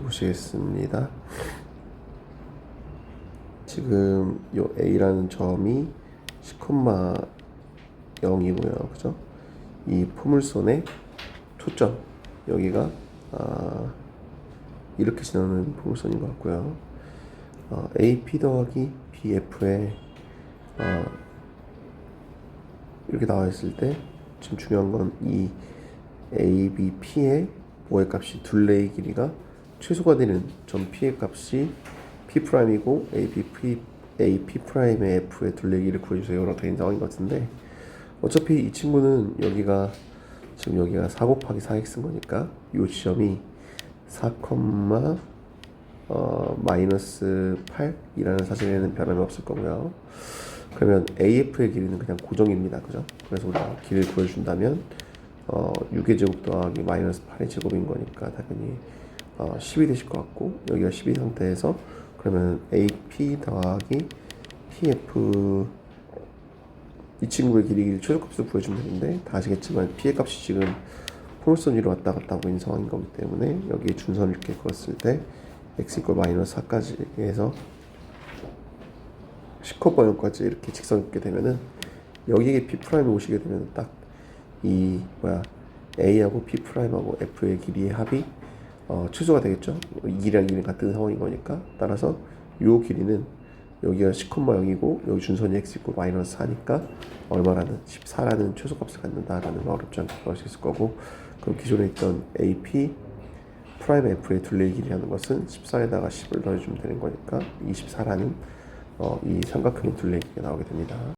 보시겠습니다. 지금 요 A라는 점이 10,0이고요. 그죠? 이 포물선의 초점 여기가 아, 이렇게 지나는 포물선인 것 같고요. 어, AP 더하기 BF에 어, 이렇게 나와 있을 때 지금 중요한 건 이 ABP의 모의 값이 둘레의 길이가 최소가 되는 점 P의 값이 P 프라임이고 AP AP 프라임의 F의 둘레의 길이를 구해주세요 라고 되어 상황인 것 같은데 어차피 이 친구는 여기가 지금 여기가 4 곱하기 4x인 거니까 이 지점이 4, 어, 마이너스 8이라는 사실에는 변함이 없을 거고요. 그러면 AF의 길이는 그냥 고정입니다. 그죠? 그래서 우리가 길을 구해준다면 어, 6의 제곱 더하기 마이너스 8의 제곱인 거니까 당연히 어, 10이 되실 것 같고 여기가 10이 상태에서 그러면 AP 더하기 PF 이 친구의 길이를 최소값으로 구해주면 되는데 다 아시겠지만 P의 값이 지금 포물선 위로 왔다 갔다 하고 있는 상황인 거기 때문에 여기에 준선을 이렇게 그었을 때 x 이퀄 마이너스 4까지 해서 10컷 방향까지 이렇게 직선 긋게 되면은 여기에 P 프라임이 오시게 되면 딱 이 뭐야 A하고 P 프라임하고 F의 길이의 합이 어, 최소가 되겠죠. 2랑 2는 같은 상황인 거니까 따라서 요 길이는 여기가 10,0이고 여기 준선이 x 있고 마이너스 4니까 얼마라는 14라는 최소값을 갖는다라는 거 어렵지 않게 구할 수 있을 거고 그럼 기존에 있던 AP 프라임 F의 둘레의 길이라는 것은 14에다가 10을 더해주면 되는 거니까 24라는 어, 이 삼각형의 둘레의 길이가 나오게 됩니다.